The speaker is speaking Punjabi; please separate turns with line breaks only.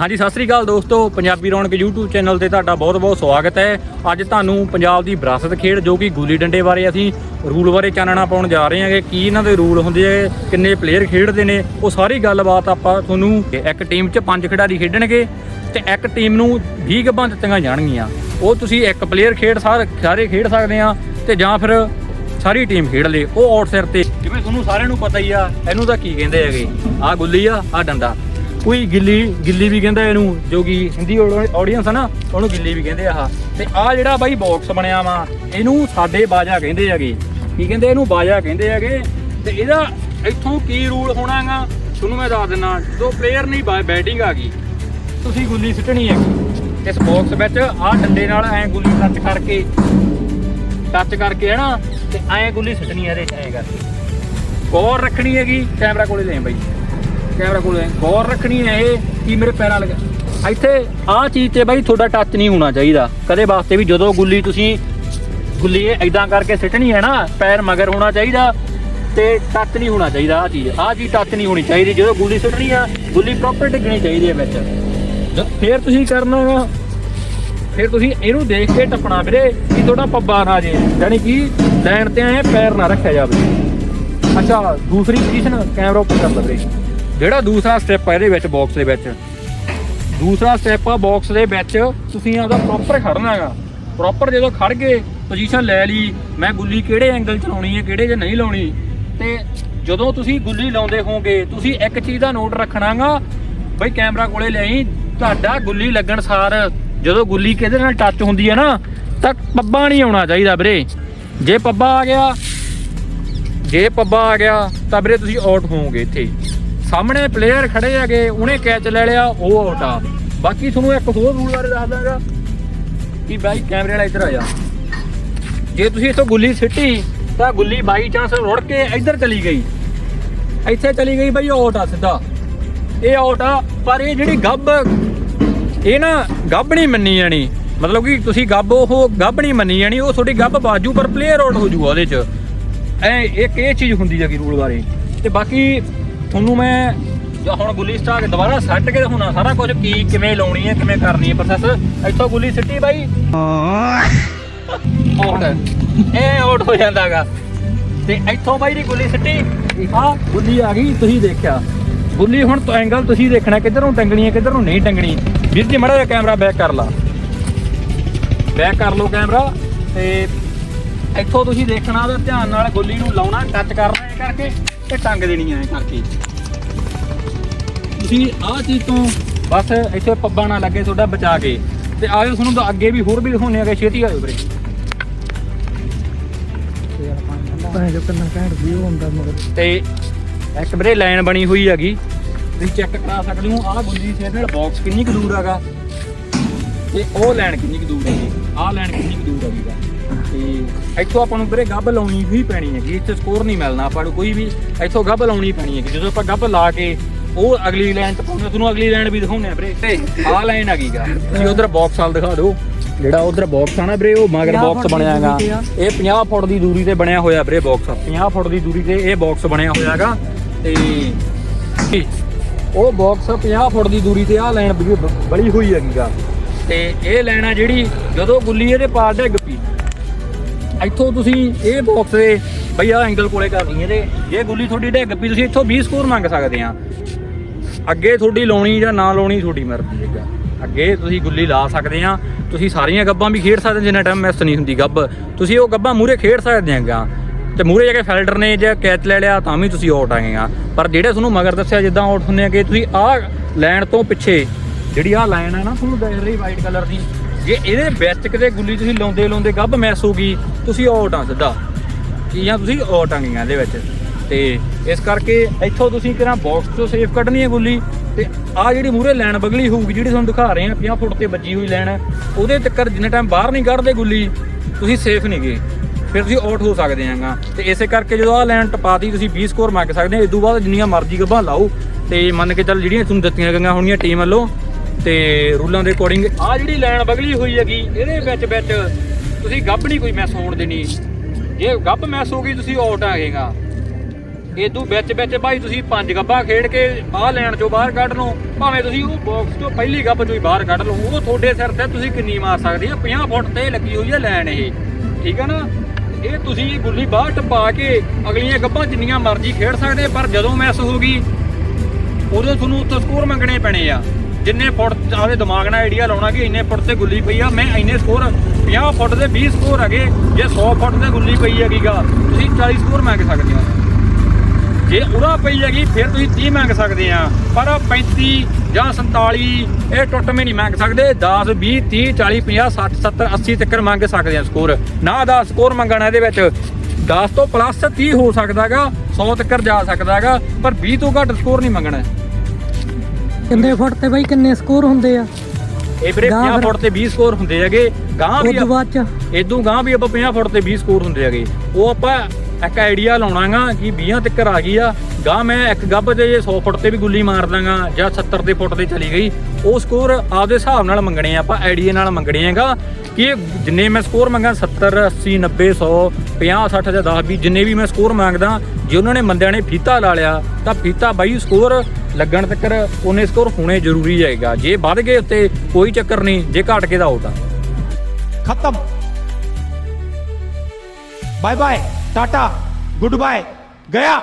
ਹਾਂਜੀ, ਸਤਿ ਸ੍ਰੀ ਅਕਾਲ ਦੋਸਤੋ। ਪੰਜਾਬੀ ਰੌਣਕ YouTube ਚੈਨਲ ਤੇ ਤੁਹਾਡਾ ਬਹੁਤ-ਬਹੁਤ ਸਵਾਗਤ ਹੈ। ਅੱਜ ਤੁਹਾਨੂੰ ਪੰਜਾਬ ਦੀ ਵਿਰਾਸਤ ਖੇਡ ਜੋ ਕਿ ਗੁੱਲੀ ਡੰਡੇ ਬਾਰੇ ਅਸੀਂ ਰੂਲ ਬਾਰੇ ਚਾਨਣਾ ਪਾਉਣ ਜਾ ਰਹੇ ਹਾਂਗੇ। ਕੀ ਇਹਨਾਂ ਦੇ ਰੂਲ ਹੁੰਦੇ ਆ, ਕਿੰਨੇ ਪਲੇਅਰ ਖੇਡਦੇ ਨੇ, ਉਹ ਸਾਰੀ ਗੱਲਬਾਤ ਆਪਾਂ ਤੁਹਾਨੂੰ ਇੱਕ ਟੀਮ 'ਚ ਪੰਜ ਖਿਡਾਰੀ ਖੇਡਣਗੇ ਤੇ ਇੱਕ ਟੀਮ ਨੂੰ 20 ਗੱਬਾਂ ਦਿੱਤੀਆਂ ਜਾਣਗੀਆਂ। ਉਹ ਤੁਸੀਂ ਇੱਕ ਪਲੇਅਰ ਖੇਡ ਸਾਰ- ਸਾਰੇ ਖੇਡ ਸਕਦੇ ਆ ਤੇ ਜਾਂ ਫਿਰ ਸਾਰੀ ਟੀਮ ਖੇਡ ਲੇ। ਉਹ ਆਊਟ ਸਿਰ ਤੇ, ਜਿਵੇਂ ਤੁਹਾਨੂੰ ਸਾਰਿਆਂ ਨੂੰ ਪਤਾ ਹੀ ਆ, ਇਹਨੂੰ ਤਾਂ ਕੀ ਕਹਿੰਦੇ ਹੈਗੇ? ਆ ਗੁੱਲੀ ਆ ਆ ਡੰਡਾ। ਕੋਈ ਗਿੱਲੀ ਗਿੱਲੀ ਵੀ ਕਹਿੰਦਾ ਇਹਨੂੰ, ਜੋ ਕਿ ਹਿੰਦੀ ਆਡੀਅנס ਆ ਨਾ, ਉਹਨੂੰ ਗਿੱਲੀ ਵੀ ਕਹਿੰਦੇ ਆ ਤੇ ਆ ਜਿਹੜਾ ਬਾਈ ਬਾਕਸ ਬਣਿਆ ਵਾ, ਇਹਨੂੰ ਸਾਡੇ ਬਾਜਾ ਕਹਿੰਦੇ ਹੈਗੇ। ਕੀ ਕਹਿੰਦੇ? ਇਹਨੂੰ ਬਾਜਾ ਕਹਿੰਦੇ ਹੈਗੇ। ਤੇ ਇਹਦਾ ਇੱਥੋਂ ਕੀ ਰੂਲ ਹੋਣਾਗਾ ਤੁਹਾਨੂੰ ਮੈਂ ਦੱਸ ਦਿੰਦਾ ਜਦੋਂ ਪਲੇਅਰ ਨਹੀਂ ਬੈਟਿੰਗ ਆ ਗਈ, ਤੁਸੀਂ ਗੁੱਲੀ ਸਿੱਟਣੀ ਹੈਗੀ ਇਸ ਬਾਕਸ ਵਿੱਚ ਆਹ ਡੰਡੇ ਨਾਲ ਐ ਗੁੱਲੀ ਟੱਚ ਕਰਕੇ ਟੱਚ ਕਰਕੇ ਹੈ ਨਾ, ਤੇ ਐ ਗੁੱਲੀ ਸਿੱਟਣੀ ਹੈ ਇਹਦੇ ਐ ਕਰਕੇ। ਗੌਰ ਰੱਖਣੀ ਹੈਗੀ, ਕੈਮਰਾ ਕੋਲੇ ਲੈ ਬਾਈ। ਕੈਮਰਾ ਕੋਲੇ ਗੌਰ ਰੱਖਣੀ ਹੈ ਇਹ ਕਿ ਮੇਰੇ ਪੈਰਾਂ ਲਗਾ ਇੱਥੇ ਆਹ ਚੀਜ਼ ਤੇ ਬਾਈ ਤੁਹਾਡਾ ਟੱਚ ਨਹੀਂ ਹੋਣਾ ਚਾਹੀਦਾ। ਕਦੇ ਵਾਸਤੇ ਵੀ ਜਦੋਂ ਗੁੱਲੀ ਤੁਸੀਂ ਗੁੱਲੀ ਇਹ ਐਦਾਂ ਕਰਕੇ ਸਿੱਟਣੀ ਹੈ ਨਾ, ਪੈਰ ਮਗਰ ਹੋਣਾ ਚਾਹੀਦਾ ਤੇ ਟੱਚ ਨਹੀਂ ਹੋਣਾ ਚਾਹੀਦਾ ਆਹ ਚੀਜ਼। ਆਹ ਚੀਜ਼ ਟੱਚ ਨਹੀਂ ਹੋਣੀ ਚਾਹੀਦੀ। ਜਦੋਂ ਗੁੱਲੀ ਸਿੱਟਣੀ ਆ, ਗੁੱਲੀ ਪ੍ਰੋਪਰ ਡਿੱਗਣੀ ਚਾਹੀਦੀ ਹੈ ਵਿੱਚ। ਫਿਰ ਤੁਸੀਂ ਕਰਨਾ ਫਿਰ ਤੁਸੀਂ ਇਹਨੂੰ ਦੇਖ ਕੇ ਟੱਪਣਾ ਵੀਰੇ ਕਿ ਤੁਹਾਡਾ ਪੱਬਾ ਨਾ ਜੇ। ਯਾਨੀ ਕਿ ਲੈਣ ਤੇ ਐ ਪੈਰ ਨਾ ਰੱਖਿਆ ਜਾਵੇ। ਅੱਛਾ, ਦੂਸਰੀ ਪੋਜੀਸ਼ਨ ਕੈਮਰਾ ਉੱਪਰ ਕਰ ਲਵੇ ਜਿਹੜਾ ਦੂਸਰਾ ਸਟੈਪ ਹੈ ਇਹਦੇ ਵਿੱਚ ਬਾਕਸ ਦੇ ਵਿੱਚ। ਦੂਸਰਾ ਸਟੈਪ ਆ ਬਾਕਸ ਦੇ ਵਿੱਚ ਤੁਸੀਂ ਆਪਦਾ ਪ੍ਰੋਪਰ ਖੜਨਾ ਹੈਗਾ ਪ੍ਰੋਪਰ ਜਦੋਂ ਖੜ ਗਏ ਪੋਜੀਸ਼ਨ ਲੈ ਲਈ, ਮੈਂ ਗੁੱਲੀ ਕਿਹੜੇ ਐਂਗਲ 'ਚ ਲਾਉਣੀ ਹੈ, ਕਿਹੜੇ 'ਚ ਨਹੀਂ ਲਾਉਣੀ। ਤੇ ਜਦੋਂ ਤੁਸੀਂ ਗੁੱਲੀ ਲਾਉਂਦੇ ਹੋਗੇ ਤੁਸੀਂ ਇੱਕ ਚੀਜ਼ ਦਾ ਨੋਟ ਰੱਖਣਾਗਾ ਬਈ ਕੈਮਰਾ ਕੋਲੇ ਲਿਆਈ ਤੁਹਾਡਾ ਗੁੱਲੀ ਲੱਗਣ ਸਾਰ ਜਦੋਂ ਗੁੱਲੀ ਕਿਹਦੇ ਨਾਲ ਟੱਚ ਹੁੰਦੀ ਹੈ ਨਾ, ਤਾਂ ਪੱਬਾ ਨਹੀਂ ਆਉਣਾ ਚਾਹੀਦਾ ਵੀਰੇ। ਜੇ ਪੱਬਾ ਆ ਗਿਆ, ਜੇ ਪੱਬਾ ਆ ਗਿਆ, ਤਾਂ ਵੀਰੇ ਤੁਸੀਂ ਆਊਟ ਹੋਵੋਗੇ ਇੱਥੇ। ਸਾਹਮਣੇ ਪਲੇਅਰ ਖੜੇ ਹੈਗੇ, ਉਹਨੇ ਕੈਚ ਲੈ ਲਿਆ, ਉਹ ਆਊਟ ਆ। ਬਾਕੀ ਤੁਹਾਨੂੰ ਇੱਕ ਹੋਰ ਰੂਲ ਬਾਰੇ ਦੱਸ ਦਾਂਗਾ ਕਿ ਬਾਈ ਕੈਮਰੇ ਵਾਲਾ ਇੱਧਰ ਆ ਜਾ। ਜੇ ਤੁਸੀਂ ਇੱਥੋਂ ਗੁੱਲੀ ਸਿੱਟੀ, ਤਾਂ ਗੁੱਲੀ ਬਾਈ ਚਾਂਸ ਰੁੜ ਕੇ ਇੱਧਰ ਚਲੀ ਗਈ। ਇੱਥੇ ਚਲੀ ਗਈ ਬਾਈ ਆਊਟ ਆ ਸਿੱਧਾ। ਇਹ ਆਊਟ ਆ, ਪਰ ਇਹ ਜਿਹੜੀ ਗੱਬ, ਇਹ ਨਾ ਗੱਬ ਨਹੀਂ ਮੰਨੀ ਜਾਣੀ। ਮਤਲਬ ਕਿ ਤੁਸੀਂ ਗੱਬ, ਉਹ ਗੱਬ ਨਹੀਂ ਮੰਨੀ ਜਾਣੀ, ਉਹ ਤੁਹਾਡੀ ਗੱਬ ਬਾਜੂ ਪਰ ਪਲੇਅਰ ਆਊਟ ਹੋ ਜੂਗਾ ਉਹਦੇ ਚ। ਐ, ਇੱਕ ਇਹ ਚੀਜ਼ ਹੁੰਦੀ ਹੈਗੀ ਰੂਲ ਬਾਰੇ। ਤੇ ਬਾਕੀ ਤੁਹਾਨੂੰ ਮੈਂ ਜੋ ਹੁਣ ਗੁੱਲੀ ਸਟਾਰ ਦੁਬਾਰਾ ਸੱਟ ਕੇ ਦਿਖਾਉਣਾ ਸਾਰਾ ਕੁਝ ਕੀ ਕਿਵੇਂ ਲਾਉਣੀ ਹੈ ਕਿਵੇਂ ਕਰਨੀ ਹੈ ਪ੍ਰੋਸੈਸ ਇੱਥੋਂ ਗੁੱਲੀ ਸਿੱਟੀ ਬਾਈ। ਆਊਟ ਇਹ ਆਊਟ ਹੋ ਜਾਂਦਾਗਾ। ਤੇ ਇੱਥੋਂ ਬਾਈ ਦੀ ਗੁੱਲੀ ਸਿੱਟੀ। ਆ ਗੁੱਲੀ ਆ ਗਈ ਤੁਸੀਂ ਦੇਖਿਆ। ਗੁੱਲੀ ਹੁਣ ਤੋਂ ਐਂਗਲ ਤੁਸੀਂ ਦੇਖਣਾ ਕਿੱਧਰ ਨੂੰ ਟੰਗਣੀ ਹੈ ਕਿੱਧਰ ਨੂੰ ਨਹੀਂ ਟੰਗਣੀ। ਵੀਰ ਜੀ ਮੜਾ ਜਿਹਾ ਕੈਮਰਾ ਬੈਕ ਕਰ ਲਾ। ਬੈਕ ਕਰ ਲਓ ਕੈਮਰਾ ਤੇ ਇੱਥੋਂ ਤੁਸੀਂ ਦੇਖਣਾ ਉਹਦਾ ਧਿਆਨ ਨਾਲ ਗੁੱਲੀ ਨੂੰ ਲਾਉਣਾ ਟੱਚ ਕਰਨਾ ਐ ਕਰਕੇ। ਤੇ ਟੰਗ ਦੇਣੀ ਐ ਕਰਕੇ। ਤੁਸੀਂ ਆਹ ਚੀਜ਼ ਤੋਂ ਬਸ ਇੱਥੇ ਪੱਬਾ ਨਾ ਲੱਗੇ ਤੁਹਾਡਾ ਬਚਾ ਕੇ। ਤੇ ਆਇਓ ਤੁਹਾਨੂੰ ਤਾਂ ਅੱਗੇ ਵੀ ਹੋਰ ਵੀ ਦਿਖਾਉਣੇ ਆਗੇ ਛੇਤੀ ਆਇਓ ਵੀਰੇ।
ਭਾਵੇਂ ਜੋ ਕੰਨਾ ਘੈਂਟ ਵੀ ਹੁੰਦਾ ਮਗਰ
ਤੇ ਇੱਕ ਵੀਰੇ ਲਾਈਨ ਬਣੀ ਹੋਈ ਹੈਗੀ। ਤੁਸੀਂ ਚੈੱਕ ਕਰਾ ਸਕਦੇ ਹੋ। ਆਹ ਗੁੱਲੀ ਦੇ ਨਾਲ ਬਾਕਸ ਕਿੰਨੀ ਕੁ ਦੂਰ ਹੈਗਾ। ਤੇ ਉਹ ਲਾਈਨ ਕਿੰਨੀ ਕੁ ਦੂਰ ਹੈਗੀ। ਆਹ ਲਾਈਨ ਕਿੰਨੀ ਕੁ ਦੂਰ ਹੈਗੀ ਤੇ ਇੱਥੋਂ ਆਪਾਂ ਨੂੰ ਵੀਰੇ ਗੱਬ ਲਾਉਣੀ ਹੀ ਪੈਣੀ ਹੈਗੀ ਇੱਥੇ ਸਕੋਰ ਨਹੀਂ ਮਿਲਣਾ ਆਪਾਂ ਨੂੰ ਕੋਈ ਵੀ ਇੱਥੋਂ ਗੱਬ ਲਾਉਣੀ ਪੈਣੀ ਹੈਗੀ ਜਦੋਂ ਆਪਾਂ ਗੱਬ ਲਾ ਕੇ ਉਹ ਅਗਲੀ ਲਾਈਨ ਤੇ ਪਾਉਂਦੇ ਤੁਹਾਨੂੰ ਅਗਲੀ ਲਾਈਨ ਵੀ ਦਿਖਾਉਂਦੇ ਆ ਵੀਰੇ। ਤੇ ਆਹ ਲਾਈਨ ਹੈਗੀ ਗਾ। ਤੁਸੀਂ ਉਧਰ ਬਾਕਸ ਵਾਲ ਦਿਖਾ ਦਿਓ। ਜਿਹੜਾ ਉਧਰ ਬਾਕਸ ਆ ਨਾ ਵੀਰੇ ਉਹ ਮਗਰ
50
ਬਾਕਸ ਬਣਿਆ ਹੈਗਾ।
ਆ।
ਇਹ 50 ਫੁੱਟ ਦੀ ਦੂਰੀ ਤੇ ਬਣਿਆ ਹੋਇਆ ਵੀਰੇ ਬਾਕਸ 50 ਫੁੱਟ ਦੀ ਦੂਰੀ ਤੇ ਇਹ ਬਾਕਸ ਬਣਿਆ ਹੋਇਆ ਹੈਗਾ। ਤੇ ਉਹ ਬਾਕਸ 50 ਫੁੱਟ ਦੀ ਦੂਰੀ ਤੇ ਆਹ ਲਾਈਨ ਬੜੀ ਹੋਈ ਹੈਗੀਗਾ ਤੇ ਇਹ ਲਾਈਨ ਆ ਜਿਹੜੀ ਜਦੋਂ ਗੁੱਲੀ ਇਹਦੇ ਪਾਰ ਡਿੱਗ ਪਈ ਇੱਥੋਂ ਤੁਸੀਂ ਇਹ ਬਾਕਸ ਦੇ ਬਈ ਆਹ ਐਂਗਲ ਕੋਲੇ ਕਰਨੀ ਇਹਦੇ ਜੇ ਗੁੱਲੀ ਤੁਹਾਡੀ ਡਿੱਗ ਪਈ, ਤੁਸੀਂ ਇੱਥੋਂ 20 ਸਕੋਰ ਮੰਗ ਸਕਦੇ ਆ ਅੱਗੇ ਤੁਹਾਡੀ ਲਾਉਣੀ ਜਾਂ ਨਾ ਲਾਉਣੀ ਤੁਹਾਡੀ ਮਰਜ਼ੀ ਹੈਗਾ ਅੱਗੇ ਤੁਸੀਂ ਗੁੱਲੀ ਲਾ ਸਕਦੇ ਆ ਤੁਸੀਂ ਸਾਰੀਆਂ ਗੱਬਾਂ ਵੀ ਖੇਡ ਸਕਦੇ ਜਿੰਨਾ ਟਾਈਮ ਮਿਸ ਨਹੀਂ ਹੁੰਦੀ ਗੱਬ। ਤੁਸੀਂ ਉਹ ਗੱਬਾਂ ਮੂਰੇ ਖੇਡ ਸਕਦੇ ਆਂਗਾ ਤੇ ਮੂਰੇ ਜਾ ਕੇ ਫੈਲਡਰ ਨੇ ਜੇ ਕੈਚ ਲੈ ਲਿਆ, ਤਾਂ ਵੀ ਤੁਸੀਂ ਆਊਟ ਆਏਗਾ ਪਰ ਜਿਹੜੇ ਤੁਹਾਨੂੰ ਮਗਰ ਦੱਸਿਆ, ਜਿੱਦਾਂ ਆਊਟ ਹੁੰਦੇ ਆ ਕਿ ਤੁਸੀਂ ਆਹ ਲਾਈਨ ਤੋਂ ਪਿੱਛੇ, ਜਿਹੜੀ ਆਹ ਲਾਈਨ ਆ ਨਾ, ਤੁਹਾਨੂੰ ਦਿਖ ਰਹੀ ਵਾਈਟ ਕਲਰ ਦੀ ਜੇ ਇਹਦੇ ਵਿੱਚ ਕਿਤੇ ਗੁੱਲੀ ਤੁਸੀਂ ਲਾਉਂਦੇ ਲਾਉਂਦੇ ਗੱਭ ਮੈਸ ਹੋ ਗਈ, ਤੁਸੀਂ ਆਊਟ ਆ ਸਿੱਧਾ। ਕੀ ਜਾਂ ਤੁਸੀਂ ਆਊਟ ਆ ਗਈਆਂ ਇਹਦੇ ਵਿੱਚ। ਤੇ ਇਸ ਕਰਕੇ ਇੱਥੋਂ ਤੁਸੀਂ ਕਿਹੜਾ ਬਾਕਸ ਤੋਂ ਸੇਫ ਕੱਢਣੀ ਹੈ ਗੁੱਲੀ ਤੇ ਆ ਜਿਹੜੀ ਮੂਰੇ ਲਾਈਨ ਬਗਲੀ ਹੋਊਗੀ, ਜਿਹੜੀ ਤੁਹਾਨੂੰ ਦਿਖਾ ਰਹੇ ਆ 50 ਫੁੱਟ ਤੇ ਵੱਜੀ ਹੋਈ ਲਾਈਨ ਉਹਦੇ ਤੱਕਰ ਜਿੰਨੇ ਟਾਈਮ ਬਾਹਰ ਨਹੀਂ ਕੱਢਦੇ ਗੁੱਲੀ, ਤੁਸੀਂ ਸੇਫ ਨਹੀਂ ਗਏ। ਫਿਰ ਤੁਸੀਂ ਆਊਟ ਹੋ ਸਕਦੇ ਆਂਗਾ ਤੇ ਇਸੇ ਕਰਕੇ ਜਦੋਂ ਆ ਲਾਈਨ ਟਪਾਤੀ, ਤੁਸੀਂ 20 ਸਕੋਰ ਮੰਗ ਸਕਦੇ ਆ ਇਸ ਤੋਂ ਬਾਅਦ ਜਿੰਨੀਆਂ ਮਰਜ਼ੀ ਗੱਭਾਂ ਲਾਓ। ਤੇ ਮੰਨ ਕੇ ਚੱਲ ਜਿਹੜੀਆਂ ਤੁਹਾਨੂੰ ਦਿੱਤੀਆਂ ਗਈਆਂ ਹੋਣੀਆਂ ਟੀਮ ਵੱਲੋਂ ਤੇ ਰੂਲਾਂ ਦੇ ਅਕੋਰਡਿੰਗ ਆ ਜਿਹੜੀ ਲਾਈਨ ਬਗਲੀ ਹੋਈ ਹੈਗੀ, ਇਹਦੇ ਵਿੱਚ ਵਿੱਚ ਤੁਸੀਂ ਗੱਭ ਨਹੀਂ ਕੋਈ ਮੈਸ ਹੋਣ ਦੇਣੀ। ਜੇ ਗੱਭ ਮੈਸ ਹੋ ਗਈ, ਤੁਸੀਂ ਆਊਟ ਆ ਗਏਗਾ। ਇਦੋਂ ਵਿੱਚ ਵਿੱਚ ਭਾਈ ਤੁਸੀਂ ਪੰਜ ਗੱਭਾ ਖੇਡ ਕੇ ਆਹ ਲੈਣ ਚੋਂ ਬਾਹਰ ਕੱਢ ਲਓ। ਭਾਵੇਂ ਤੁਸੀਂ ਉਹ ਬਾਕਸ ਚੋਂ ਪਹਿਲੀ ਗੱਭ ਚੋਂ ਹੀ ਬਾਹਰ ਕੱਢ ਲਓ। ਉਹ ਤੁਹਾਡੇ ਸਿਰ ਤੇ ਤੁਸੀਂ ਕਿੰਨੀ ਮਾਰ ਸਕਦੇ ਆ? 50 ਫੁੱਟ ਤੇ ਲੱਗੀ ਹੋਈ ਹੈ ਲੈਣ ਇਹ। ਠੀਕ ਹੈ ਨਾ? ਇਹ ਤੁਸੀਂ ਗੁੱਲੀ ਬਾਹਰ ਟਪਾ ਕੇ ਅਗਲੀਆਂ ਗੱਭਾਂ ਜਿੰਨੀਆਂ ਮਰਜ਼ੀ ਖੇਡ ਸਕਦੇ ਪਰ ਜਦੋਂ ਮੈਸ ਹੋ ਗਈ, ਉਦੋਂ ਤੁਹਾਨੂੰ ਉੱਥੇ ਸਕੋਰ ਮੰਗਣੇ ਪੈਣੇ ਆ। ਜਿੰਨੇ ਫੁੱਟ ਆਪਦੇ ਦਿਮਾਗ ਨਾਲ ਆਈਡੀਆ ਲਾਉਣਾ ਕਿ ਇੰਨੇ ਫੁੱਟ ਤੇ ਗੁੱਲੀ ਪਈ ਆ, ਮੈਂ ਇੰਨੇ ਸਕੋਰ 50 ਫੁੱਟ ਦੇ 20 ਸਕੋਰ ਹੈਗੇ, ਜੇ 100 ਫੁੱਟ ਤੇ ਗੁੱਲੀ ਪਈ ਹੈਗੀਗਾ ਤੁਸੀਂ 40 ਸਕੋਰ ਮੰਗ ਸਕਦੇ ਹੋ। ਜੇ ਉਰਾ ਪਈ ਹੈਗੀ, ਫਿਰ ਤੁਸੀਂ 30 ਮੰਗ ਸਕਦੇ ਆ, ਪਰ 35 ਜਾਂ 47 ਇਹ ਟੁੱਟਵੇਂ ਨਹੀਂ ਮੰਗ ਸਕਦੇ। 10 20 30 40 50 60 70 80 ਤੱਕ ਮੰਗ ਸਕਦੇ ਆ ਸਕੋਰ ਨਾ ਦਾ ਸਕੋਰ ਮੰਗਣਾ ਇਹਦੇ ਵਿੱਚ। 10 ਤੋਂ ਪਲੱਸ 30 ਹੋ ਸਕਦਾਗਾ 100 ਤੱਕ ਜਾ ਸਕਦਾਗਾ ਪਰ 20 ਤੋਂ ਘੱਟ ਸਕੋਰ ਨਹੀਂ ਮੰਗਣਾ।
ਕਿੰਨੇ ਫੁੱਟ ਤੇ ਬਾਈ ਕਿੰਨੇ ਸਕੋਰ ਹੁੰਦੇ ਆ?
ਇਹ ਵੀਰੇ
ਗਾਂਹ
50
ਫਿਰ-
ਫੁੱਟ ਤੇ 20 ਸਕੋਰ ਹੁੰਦੇ ਹੈਗੇ। ਗਾਂ ਵੀ
ਬਾਅਦ ਚ?
ਇਦੋਂ ਗਾਂ ਵੀ ਆਪਾਂ 50 ਫੁੱਟ ਤੇ 20 ਸਕੋਰ ਹੁੰਦੇ ਹੈਗੇ। ਉਹ ਆਪਾਂ ਇੱਕ ਆਈਡੀਆ ਲਾਉਣਾਗਾ ਕਿ 20 ਤੱਕ ਆ ਗਈ ਆ। ਗਾਂ ਮੈਂ ਇੱਕ ਗੱਬ ਤੇ ਜੇ 100 ਫੁੱਟ ਤੇ ਵੀ ਗੁੱਲੀ ਮਾਰ ਦਾਂਗਾ ਜਾਂ 70 ਦੇ ਫੁੱਟ ਤੇ ਚਲੀ ਗਈ। ਉਹ ਸਕੋਰ ਆਪਦੇ ਹਿਸਾਬ ਨਾਲ ਮੰਗਣੇ ਆ ਆਪਾਂ ਆਈਡੀਆ ਨਾਲ ਮੰਗਣੇ ਹੈਗਾ ਕਿ ਇਹ ਜਿੰਨੇ ਮੈਂ ਸਕੋਰ ਮੰਗਾ 70 80 90 100 50 60 ਜਾਂ 10 20 ਜਿੰਨੇ ਵੀ ਮੈਂ ਸਕੋਰ ਮੰਗਦਾ ਜੇ ਉਹਨਾਂ ਨੇ ਬੰਦਿਆਂ ਨੇ ਫੀਤਾ ਲਾ ਲਿਆ ਤਾਂ ਫੀਤਾ ਬਾਈ ਸਕੋਰ ਲੱਗਣ ਤੱਕ ਉਹਨੇ ਸਕੋਰ ਹੋਣੇ ਜ਼ਰੂਰੀ ਜਾਏਗਾ ਜੇ ਵੱਧ ਗਏ ਉੱਤੇ ਕੋਈ ਚੱਕਰ ਨਹੀਂ, ਜੇ ਘਟ ਕੇ ਦਾ ਆਊਟ ਆ।
ਖਤਮ। Bye bye tata good bye ਗਿਆ